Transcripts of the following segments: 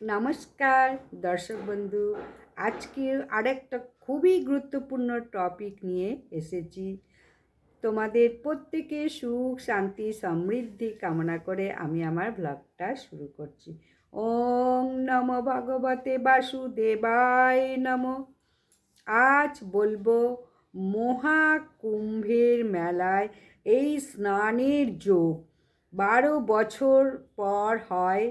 নমস্কার, দর্শক বন্ধু। আজকে আরেকটা খুবই গুরুত্বপূর্ণ টপিক নিয়ে এসেছি। তোমাদের প্রত্যেকে সুখ, শান্তি, সমৃদ্ধি কামনা করে আমি আমার ব্লগটা শুরু করছি। ওং নম ভগবতে বাসুদেবায় নম। আজ বলব, মহাকুম্ভের মেলায় এই স্নানের যোগ বারো বছর পর হয়।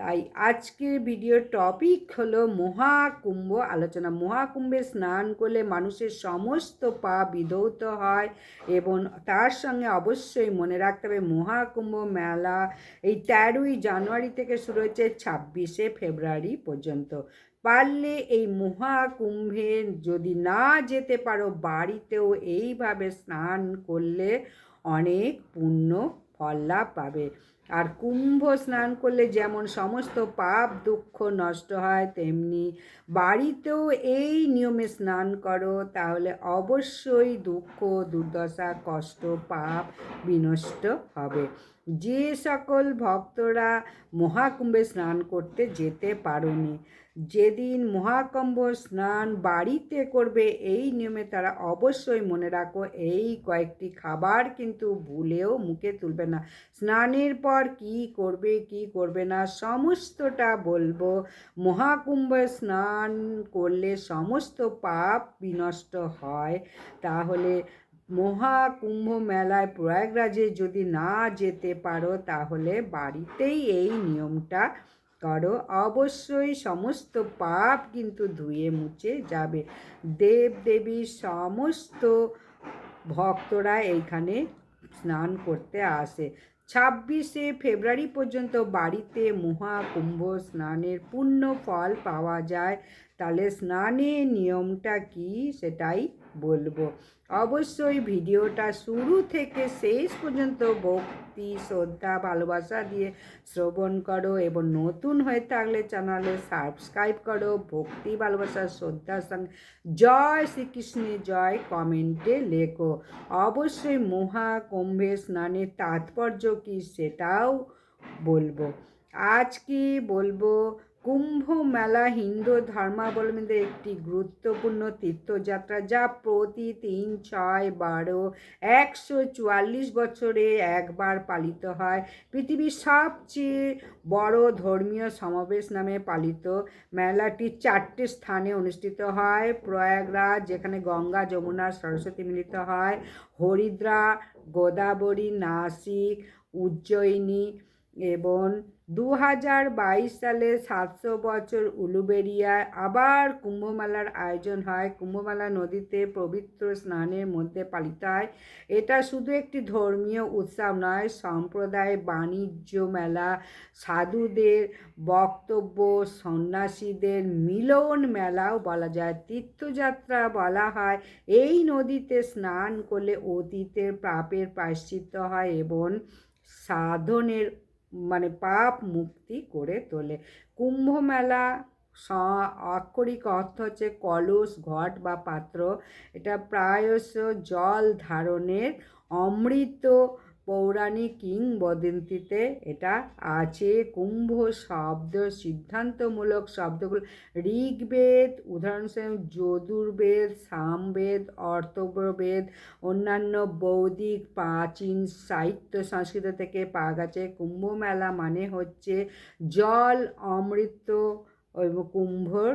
তাই আজকের ভিডিওর টপিক হলো মহাকুম্ভ আলোচনা। মহাকুম্ভে স্নান করলে মানুষের সমস্ত পা বিধৌত হয় এবং তার সঙ্গে অবশ্যই মনে রাখতে হবে মহাকুম্ভ মেলা এই তেরোই জানুয়ারি থেকে শুরু হচ্ছে ছাব্বিশে ফেব্রুয়ারি পর্যন্ত। পারলে এই মহাকুম্ভে যদি না যেতে পারো, বাড়িতেও এইভাবে স্নান করলে অনেক পুণ্য ফল লাভ পাবে। আর কুম্ভ স্নান করলে যেমন সমস্ত পাপ, দুঃখ নষ্ট হয়, তেমনি বাড়িতেও এই নিয়মে স্নান করো। তাহলে অবশ্যই দুঃখ, দুর্দশা, কষ্ট, পাপ বিনষ্ট হবে। যে সকল ভক্তরা মহাকুম্ভে স্নান করতে যেতে পারোনি যেদিন মহাকুম্ভ স্নান বাড়িতে করবে, এই নিয়মে তারা অবশ্যই মনে রাখো, এই কয়েকটি খাবার কিন্তু ভুলেও মুখে তুলবে না। স্নানের পর কি করবে কি করবে না, সমস্তটা বলব। মহাকুম্ভ স্নান করলে সমস্ত পাপ বিনষ্ট হয়। তাহলে মহাকুম্ভ মেলায় প্রয়াগরাজে যদি না যেতে পারো, তাহলে বাড়িতেই এই নিয়মটা করো। অবশ্যই সমস্ত পাপ কিন্তু ধুয়ে মুছে যাবে। দেব দেবীর সমস্ত ভক্তরা এইখানে স্নান করতে আসে। ছাব্বিশে ফেব্রুয়ারি পর্যন্ত বাড়িতে মহাকুম্ভ স্নানের পূর্ণ ফল পাওয়া যায়। তাহলে স্নানের নিয়মটা কি সেটাই বলব। অবশ্যই ভিডিওটা শুরু থেকে শেষ পর্যন্ত ভক্তি, শ্রদ্ধা, ভালোবাসা দিয়ে শ্রবণ করো এবং নতুন হয়ে থাকলে চ্যানেলে সাবস্ক্রাইব করো। ভক্তি, ভালোবাসা, শ্রদ্ধার সঙ্গে জয় শ্রীকৃষ্ণের জয় কমেন্টে লেখো। অবশ্যই মহাকুম্ভে স্নানের তাৎপর্য কী সেটাও বলব। আজ আজকে বলব? কুম্ভ মেলা হিন্দু ধর্মাবলম্বীদের একটি গুরুত্বপূর্ণ তীর্থযাত্রা যা প্রতি তিন ছয়, বারো, একশো চুয়াল্লিশ বছরে একবার পালিত হয়। পৃথিবীর সবচেয়ে বড় ধর্মীয় সমাবেশ নামে পালিত মেলাটি চারটি স্থানে অনুষ্ঠিত হয়। প্রয়াগরাজ, যেখানে গঙ্গা, যমুনা, সরস্বতী মিলিত হয়। হরিদ্রা গোদাবরী, নাসিক, উজ্জয়িনী এবং দু হাজার বাইশ সালে সাতশো বছর উলুবেরিয়ায় আবার কুম্ভমেলার আয়োজন হয়। কুম্ভমেলা নদীতে পবিত্র স্নানের মধ্যে পালিত হয়। এটা শুধু একটি ধর্মীয় উৎসব নয়, সম্প্রদায় বাণিজ্য মেলা, সাধুদের বক্তব্য, সন্ন্যাসীদের মিলন মেলাও বলা যায়। তীর্থযাত্রা বলা হয়। এই নদীতে স্নান করলে অতীতের পাপের প্রায়শ্চিত্ত হয় এবং সাধনের মানে পাপ মুক্তি করে তোলে। কুম্ভ মেলা আক্ষরিক অর্থ হচ্ছে কলস, ঘট বা পাত্র। এটা প্রায়শ জল ধারণের অমৃত পৌরাণিক কিংবদন্তিতে এটা আছে। কুম্ভ শব্দ, সিদ্ধান্তমূলক শব্দগুলো, ঋগ্বেদ, উদাহরণস্বরূপ যদুর্বেদ, সামবেদ অর্থবেদ অন্যান্য বৌদ্ধিক, প্রাচীন সাহিত্য সংস্কৃত থেকে পাওয়া গেছে। কুম্ভ মেলা মানে হচ্ছে জল, অমৃত কুম্ভর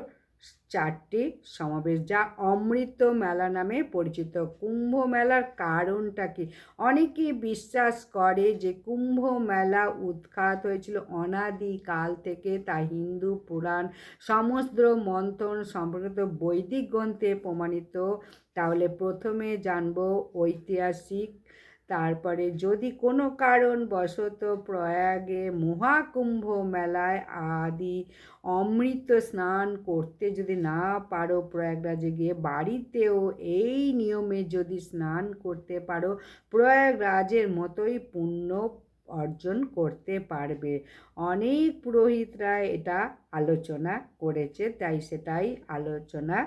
চারটি সমাবেশ, যা অমৃত মেলা নামে পরিচিত। কুম্ভ মেলার কারণটা কি? অনেকে বিশ্বাস করে যে কুম্ভ মেলা উৎখাত হয়েছিল অনাদিকাল থেকে। তা হিন্দু পুরাণ সমুদ্র মন্থন সম্পর্কিত বৈদিক গ্রন্থে প্রমাণিত। তাহলে প্রথমে জানব ঐতিহাসিক তারপরে যদি কোনো কারণ বশত প্রয়াগে মহাকুম্ভ মেলায় আদি অমৃত স্নান করতে যদি না পারো, প্রয়াগরাজে গিয়ে বাড়িতেও এই নিয়মে যদি স্নান করতে পারো, প্রয়াগরাজের মতোই পুণ্য অর্জন করতে পারবে। অনেক পুরোহিতরা এটা আলোচনা করেছে, তাই সেটাই আলোচনা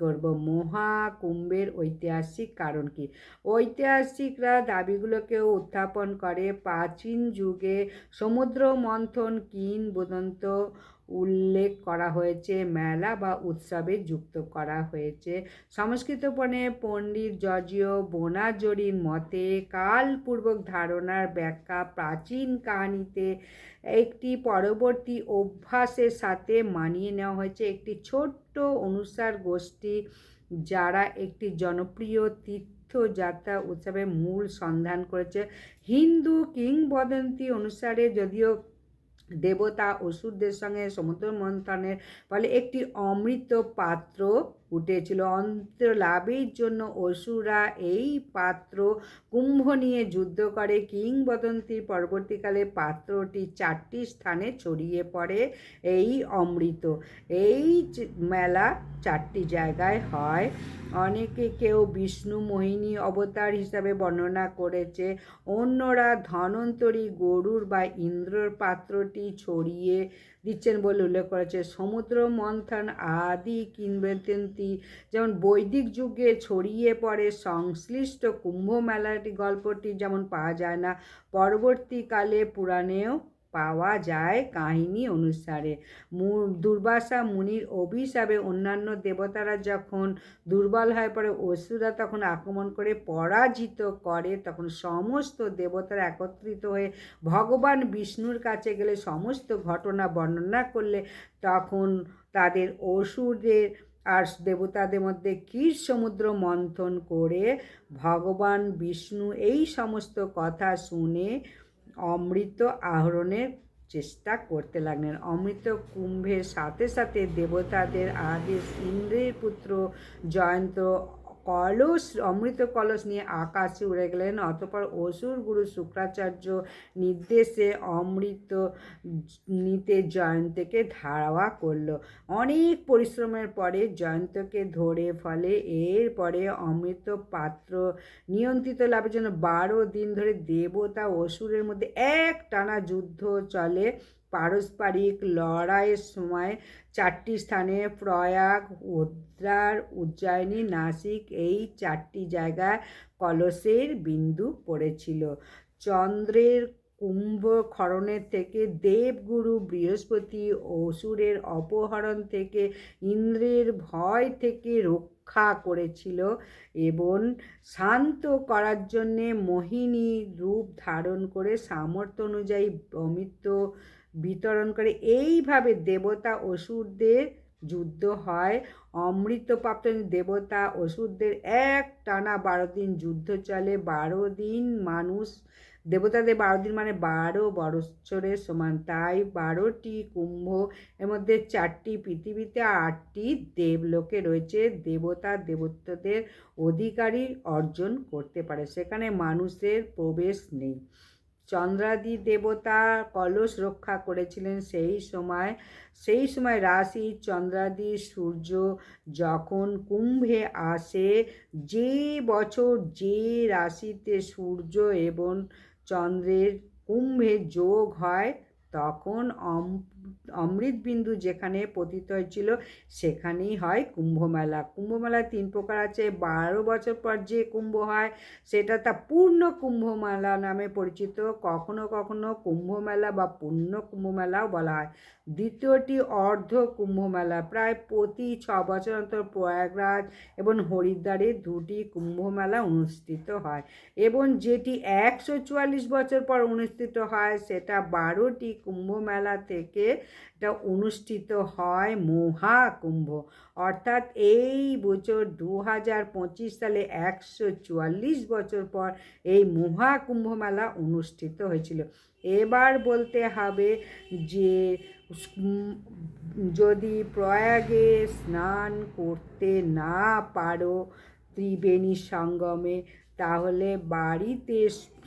করব। মহাকুম্ভের ঐতিহাসিক কারণ কি? ঐতিহাসিকরা দাবিগুলোকেও উত্থাপন করে প্রাচীন যুগে সমুদ্র মন্থন কিংবদন্ত উল্লেখ করা হয়েছে, মেলা বা উৎসবে যুক্ত করা হয়েছে। সংস্কৃত পণে পণ্ডিত জর্জিও বোনাজোরির মতে, কালপূর্বক ধারণার ব্যাখ্যা প্রাচীন কাহিনীতে একটি পরবর্তী অভ্যাসের সাথে মানিয়ে নেওয়া হয়েছে। একটি ছোট্ট অনুসার গোষ্ঠী যারা একটি জনপ্রিয় তীর্থযাত্রা উৎসবে মূল সন্ধান করেছে। হিন্দু কিংবদন্তি অনুসারে যদিও দেবতা অসুরদের সঙ্গে সমুদ্র মন্থনের ফলে একটি অমৃত পাত্র উঠেছিল অন্ত লাভের জন্য অসুরা এই পাত্র কুম্ভ নিয়ে যুদ্ধ করে। কিংবদন্তি পরবর্তীকালে পাত্রটি চারটি স্থানে ছড়িয়ে পড়ে এই অমৃত। এই মেলা চারটি জায়গায় হয়। অনেকে কেউ বিষ্ণু মোহিনী অবতার হিসাবে বর্ণনা করেছে। অন্যরা ধনন্তরী গরুর বা ইন্দ্রর পাত্রটি ছড়িয়ে দিচ্ছেন বলে উল্লেখ করেছে সমুদ্র মন্থন আদি কিংবদন্তি যেমন বৈদিক যুগে ছড়িয়ে পড়ে সংশ্লিষ্ট কুম্ভ মেলাটি গল্পটি যেমন পাওয়া যায় না, পরবর্তীকালে পুরাণেও পাওয়া যায় কাহিনী অনুসারে। দুর্বাসা মুনির অভিশাপে অন্যান্য দেবতারা যখন দুর্বল হয়ে পড়ে অসুরা তখন আক্রমণ করে পরাজিত করে, তখন সমস্ত দেবতারা একত্রিত হয়ে ভগবান বিষ্ণুর কাছে গেলে সমস্ত ঘটনা বর্ণনা করলে তখন তাদের অসুরদের আর দেবতাদের মধ্যে কীর সমুদ্র মন্থন করে ভগবান বিষ্ণু এই সমস্ত কথা শুনে অমৃত আহরণের চেষ্টা করতে লাগলেন। অমৃত কুম্ভের সাথে সাথে দেবতাদের আদেশ ইন্দ্রের পুত্র জয়ন্ত কলস, অমৃত কলস নিয়ে আকাশে উড়ে গেলেন। অতপর অসুর গুরু শুক্রাচার্য নির্দেশে অমৃত নিতে জয়ন্তকে ধারাওয়া করল। অনেক পরিশ্রমের পরে জয়ন্তকে ধরে ফলে এরপরে অমৃত পাত্র নিয়ন্ত্রিত লাভের জন্য বারো দিন ধরে দেবতা অসুরের মধ্যে এক টানা যুদ্ধ চলে। পারস্পরিক লড়াইয়ের সময় চারটি স্থানে প্রয়াগ উদ্রার উজ্জয়িনী, নাসিক এই চারটি জায়গায় কলসের বিন্দু পড়েছিল। চন্দ্রের কুম্ভ খরণের থেকে দেবগুরু বৃহস্পতি অসুরের অপহরণ থেকে ইন্দ্রের ভয় থেকে রক্ষা করেছিল এবং শান্ত করার জন্যে মোহিনী রূপ ধারণ করে সামর্থ্য অনুযায়ী অমিত বিতরণ করে এইভাবে দেবতা অসুরদের যুদ্ধ হয়। অমৃতপ্রাপ্ত দেবতা অসুরদের এক টানা বারো দিন যুদ্ধ চলে। বারো দিন মানুষ, দেবতাদের বারো দিন মানে বারো বছরের সমান। তাই বারোটি কুম্ভ এর মধ্যে চারটি পৃথিবীতে আটটি দেবলোকে রয়েছে। দেবতা দেবত্বদের অধিকারী অর্জন করতে পারে। সেখানে মানুষের প্রবেশ নেই। চন্দ্রাদি দেবতা কলস রক্ষা করেছিলেন সেই সময়। সেই সময় রাশি চন্দ্রাদি সূর্য যখন কুম্ভে আসে, যে বছর যে রাশিতে সূর্য এবং চন্দ্রের কুম্ভে যোগ হয়, তখন অমৃতবিন্দু যেখানে পতিত হয়েছিল, সেখানেই হয় কুম্ভমেলা। কুম্ভমেলা তিন প্রকার আছে। বারো বছর পর যে কুম্ভ হয়, সেটা তা পূর্ণ কুম্ভমেলা নামে পরিচিত। কখনো কখনো কুম্ভমেলা বা পূর্ণ কুম্ভমেলাও বলা হয়। দ্বিতীয়টি অর্ধ কুম্ভমেলা। প্রায় প্রতি ছ বছর অন্তর প্রয়াগরাজ এবং হরিদ্বারে দুটি কুম্ভমেলা অনুষ্ঠিত হয় এবং যেটি একশো চুয়াল্লিশ বছর পর অনুষ্ঠিত হয়, সেটা বারোটি কুম্ভমেলা থেকে এটা অনুষ্ঠিত হয় মহাকুম্ভ। অর্থাৎ এই বছর দু হাজার পঁচিশ সালে একশো চুয়াল্লিশ বছর পর এই মহাকুম্ভ মেলা অনুষ্ঠিত হয়েছিল। এবার বলতে হবে যে যদি প্রয়াগে স্নান করতে না পারো ত্রিবেণী সঙ্গমে, তাহলে বাড়িতে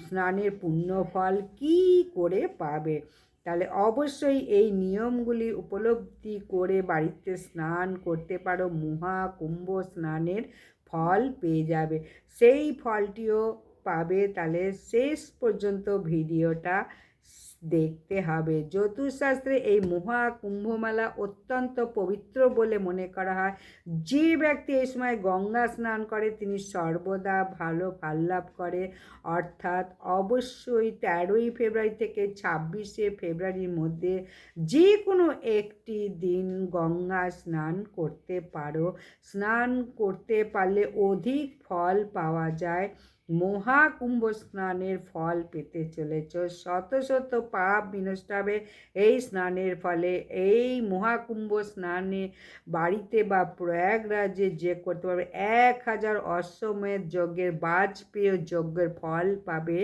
স্নানের পুণ্যফল কী করে পাবে? তাহলে অবশ্যই এই নিয়মগুলি উপলব্ধি করে বাড়িতে স্নান করতে পারো। মহা কুম্ভ স্নানের ফল পেয়ে যাবে। সেই ফলটিও পাবে। তাহলে শেষ পর্যন্ত ভিডিওটা দেখতে হবে। জ্যোতিষশাস্ত্রে এই মহা কুম্ভমেলা অত্যন্ত পবিত্র বলে মনে করা হয়। যে ব্যক্তি এই সময় গঙ্গা স্নান করে, তিনি সর্বদা ভালো ফল লাভ করে। অর্থাৎ অবশ্যই তেরোই ফেব্রুয়ারি থেকে ছাব্বিশে ফেব্রুয়ারির মধ্যে যে কোনো একটি দিন গঙ্গা স্নান করতে পারো। স্নান করতে পারলে অধিক ফল পাওয়া যায়। মহাকুম্ভ স্নানের ফল পেতে চলেছ। শত শত পাপ বিনষ্ট হবে এই স্নানের ফলে। এই মহাকুম্ভ স্নানে বাড়িতে বা প্রয়াগরাজে যে করতে পারবে, এক হাজার অশ্বমেধ যজ্ঞের বাজপেয় যজ্ঞের ফল পাবে।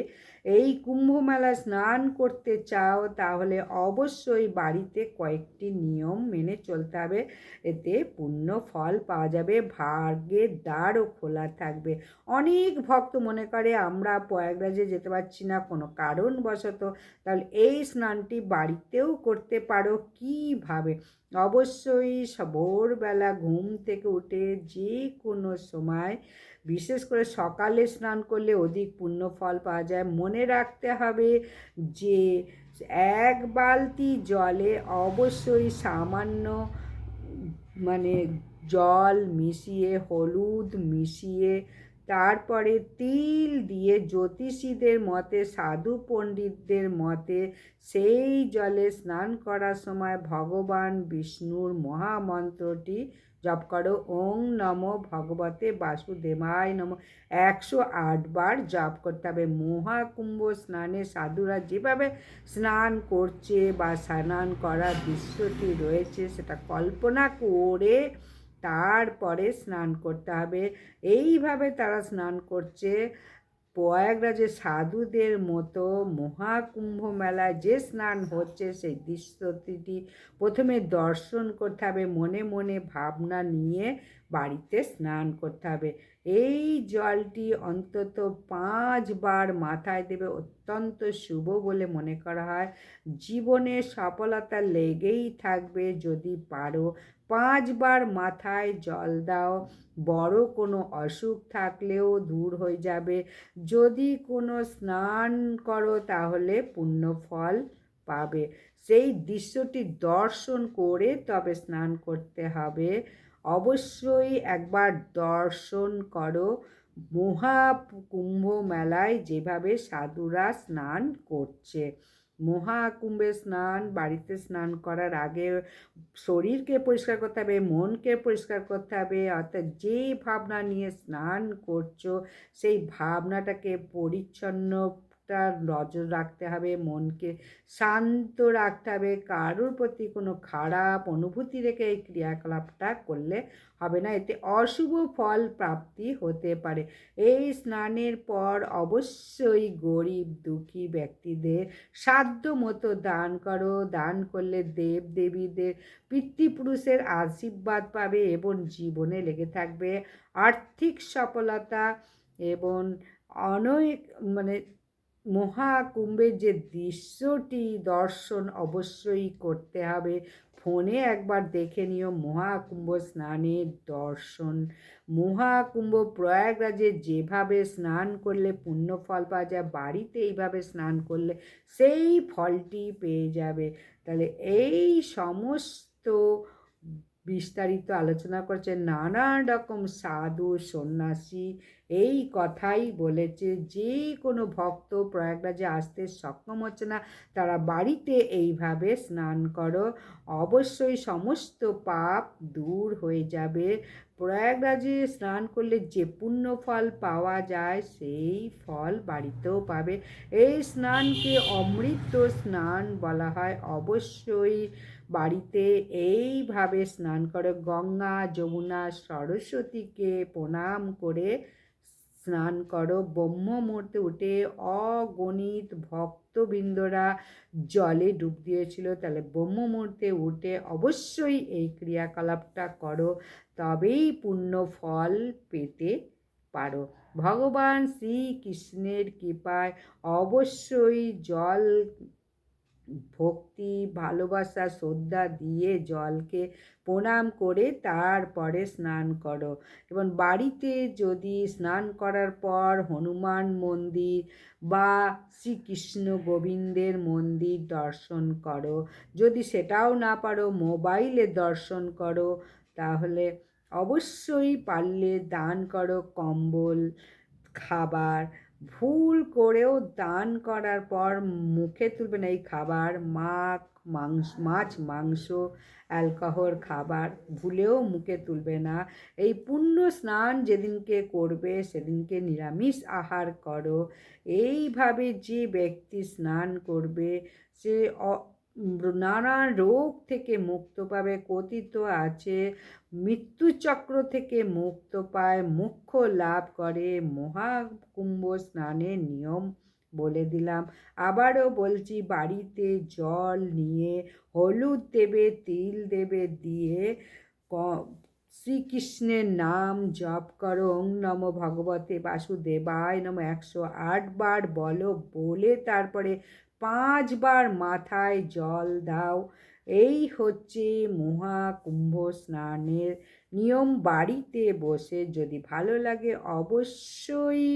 এই কুম্ভ মেলা স্নান করতে চাও তাহলে অবশ্যই বাড়িতে কয়েকটি নিয়ম মেনে চলতে হবে। এতে পূর্ণ ফল পাওয়া যাবে, ভাগ্যের দ্বারও খোলা থাকবে। অনেক ভক্ত মনে করে, আমরা প্রয়াগরাজে যেতে পারছি না কোনো কারণবশত, তাহলে এই স্নানটি বাড়িতেও করতে পারো কীভাবে? অবশ্যই ভোরবেলা ঘুম থেকে উঠে যে কোনো সময়, বিশেষ করে সকালে স্নান করলে অধিক পুণ্য ফল পাওয়া যায়। মনে রাখতে হবে যে এক বালতি জলে অবশ্যই সামান্য মানে জল মিশিয়ে, হলুদ মিশিয়ে তারপরে তিল দিয়ে জ্যোতিষীদের মতে, সাধু পণ্ডিতদের মতে, সেই জলে স্নান করার সময় ভগবান বিষ্ণুর মহামন্ত্রটি জপ করো। ওং নম ভগবতে বাসুদেবায় নম। একশো আটবার জপ করতে হবে। মহাকুম্ভ স্নানে সাধুরা যেভাবে স্নান করছে বা স্নান করার দৃশ্যটি রয়েছে, সেটা কল্পনা করে তারপরে স্নান করতে হবে। এইভাবে তারা স্নান করছে। প্রয়াগরাজে সাধুদের মতো মহাকুম্ভ মেলায় যে স্নান হচ্ছে সেই দৃশ্যটি প্রথমে দর্শন করতে হবে, মনে মনে ভাবনা নিয়ে বাড়িতে স্নান করতে হবে। এই জলটি অন্তত পাঁচবার মাথায় দেবে, অত্যন্ত শুভ বলে মনে করা হয়। জীবনে সফলতা লেগেই থাকবে, যদি পারো পাঁচবার মাথায় জল দাও। বড় কোনো অসুখ থাকলেও দূর হয়ে যাবে। যদি কোনো স্নান করো তাহলে পুণ্য ফল পাবে। সেই দৃশ্যটি দর্শন করে তবে স্নান করতে হবে। অবশ্যই একবার দর্শন করো। মহাকুম্ভ মেলায় যেভাবে সাধুরা স্নান করছে। মহাকুম্ভে স্নান, বাড়িতে স্নান করার আগে শরীরকে পরিষ্কার করতে হবে, মনকে পরিষ্কার করতে হবে, অর্থাৎ যেই ভাবনা নিয়ে স্নান করছ, সেই ভাবনাটাকে পরিচ্ছন্ন একটা নজর রাখতে হবে, মনকে শান্ত রাখতে হবে, কারোর প্রতি কোনো খারাপ অনুভূতি রেখে এই ক্রিয়াকলাপটা করলে হবে না, এতে অশুভ ফল প্রাপ্তি হতে পারে। এই স্নানের পর অবশ্যই গরিব দুঃখী ব্যক্তিদের সাধ্য মতো দান করো, দান করলে দেব দেবীদের পিতৃপুরুষের আশীর্বাদ পাবে এবং জীবনে লেগে থাকবে আর্থিক সফলতা এবং অনেক মানে মহাকুম্ভের যে দৃশ্যটি দর্শন অবশ্যই করতে হবে। ফোনে একবার দেখে নিও মহাকুম্ভ স্নানের দর্শন। মহাকুম্ভ প্রয়াগরাজে যেভাবে স্নান করলে পুণ্য ফল পাওয়া যায়, বাড়িতে এইভাবে স্নান করলে সেই ফলটি পেয়ে যাবে। তাহলে এই সমস্ত বিস্তারিত আলোচনা করছে। নানান রকম সাধু, সন্ন্যাসী এই কথাই বলেছে। যে কোনো ভক্ত প্রয়াগরাজে আসতে সক্ষম হচ্ছে না, তারা বাড়িতে এইভাবে স্নান করো। অবশ্যই সমস্ত পাপ দূর হয়ে যাবে। প্রয়াগরাজে স্নান করলে যে পুণ্য ফল পাওয়া যায়, সেই ফল বাড়িতেও পাবে। এই স্নানকে অমৃত স্নান বলা হয়। অবশ্যই বাড়িতে এইভাবে স্নান করে, গঙ্গা, যমুনা, সরস্বতীকে প্রণাম করে স্নান করো। ব্রহ্ম মুহূর্তে উঠে অগণিত ভক্তবৃন্দরা জলে ডুব দিয়েছিল। তাহলে ব্রহ্ম মুহূর্তে উঠে অবশ্যই এই ক্রিয়াকলাপটা করো, তবেই পূর্ণ ফল পেতে পারো। ভগবান শ্রীকৃষ্ণের কৃপায় অবশ্যই জল ভক্তি, ভালোবাসা, শ্রদ্ধা দিয়ে জলকে প্রণাম করে তারপরে স্নান করো। এবং বাড়িতে যদি স্নান করার পর হনুমান মন্দির বা শ্রীকৃষ্ণ গোবিন্দের মন্দির দর্শন করো। যদি সেটাও না পারো, মোবাইলে দর্শন করো, তাহলে অবশ্যই পারলে দান করো কম্বল, খাবার ভুল করেও দান করার পর মুখে তুলবে না এই খাবার। মাখ মাংস, মাছ, মাংস, অ্যালকোহল, খাবার ভুলেও মুখে তুলবে না। এই পুণ্য স্নান যেদিনকে করবে, সেদিনকে নিরামিষ আহার করো। এইভাবে যে ব্যক্তি স্নান করবে, সে নানা রোগ থেকে মুক্ত পাবে, কথিত আছে, মৃত্যুচক্র থেকে মুক্ত পায়, মুখ্য লাভ করে, মহাকুম্ভ স্নানের নিয়ম বলে দিলাম। আবারও বলছি, বাড়িতে জল নিয়ে, হলুদ দেবে, তিল দেবে, দিয়ে শ্রীকৃষ্ণের নাম জপ করো। ওং নম ভগবতে বাসুদেবায় নম। একশো আট বার বলো, বলে তারপরে পাঁচবার মাথায় জল দাও। এই হচ্ছে মহাকুম্ভ স্নানের নিয়ম। বাড়িতে বসে যদি ভালো লাগে অবশ্যই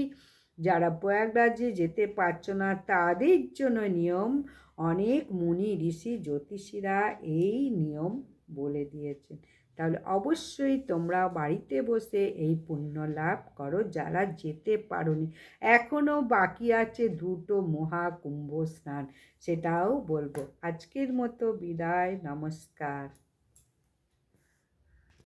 যারা প্রয়াগরাজ্যে যেতে পারছ না, তাদের জন্য নিয়ম অনেক মুনি ঋষি জ্যোতিষীরা এই নিয়ম বলে দিয়েছেন। তাহলে অবশ্যই তোমরা বাড়িতে বসে এই পুণ্য লাভ করো, যারা যেতে পারোনি। এখনও বাকি আছে দুটো মহাকুম্ভ স্নান, সেটাও বলব। আজকের মতো বিদায়, নমস্কার।